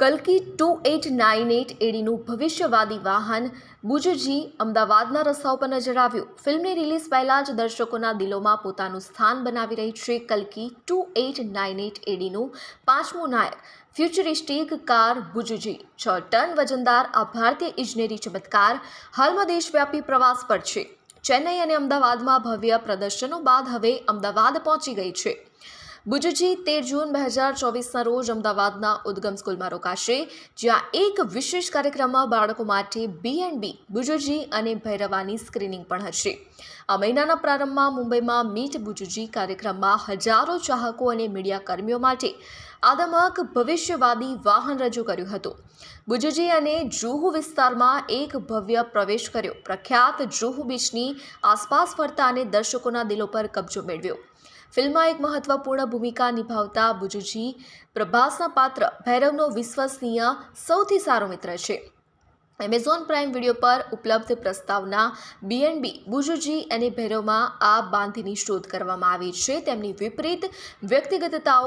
કલ્કી two eight nine eight એડીનું ભવિષ્યવાદી વાહન બુજજી અમદાવાદના રસ્તાઓ પર નજર આવ્યું. ફિલ્મની રિલીઝ પહેલાં જ દર્શકોના દિલોમાં પોતાનું સ્થાન બનાવી રહી છે કલ્કી ટુ એટ નાઇન એટ એડીનું પાંચમું નાયક. ફ્યુચરિસ્ટિક કાર બુજજી છ ટન વજનદાર, આ ભારતીય ઇજનેરી ચમત્કાર હાલમાં દેશવ્યાપી પ્રવાસ પર છે. ચેન્નઈ અને અમદાવાદમાં ભવ્ય પ્રદર્શનો બાદ હવે અમદાવાદ પહોંચી ગઈ છે. બુજજી તેર જૂન બે હજાર ચોવીસના રોજ અમદાવાદના ઉદ્ગમ સ્કૂલમાં રોકાશે, જ્યાં એક વિશેષ કાર્યક્રમમાં બાળકો માટે બી એન્ડ બી બુજુજી અને ભૈરવાની સ્ક્રીનિંગ પણ હશે. આ મહિનાના પ્રારંભમાં મુંબઈમાં મીટ બુજુજી કાર્યક્રમમાં હજારો ચાહકો અને મીડિયા કર્મીઓ માટે આદમક ભવિષ્યવાદી વાહન રજૂ કર્યું હતું. બુજુજી અને જુહુ વિસ્તારમાં એક ભવ્ય પ્રવેશ કર્યો. પ્રખ્યાત જુહુ બીચની આસપાસ ફરતા અને દર્શકોના દિલો પર કબજો મેળવ્યો. ફિલ્મમાં એક મહત્વપૂર્ણ ભૂમિકા નિભાવતા બુજુજી પ્રભાસના પાત્ર ભૈરવનો વિશ્વસનીય સૌથી સારો મિત્ર છે. એમેઝોન પ્રાઇમ વીડિયો પર ઉપલબ્ધ પ્રસ્તાવના બીએનબી બુજુજી અને ભૈરવમાં આ બાંધીની શોધ કરવામાં આવી છે. તેમની વિપરીત વ્યક્તિગતતાઓ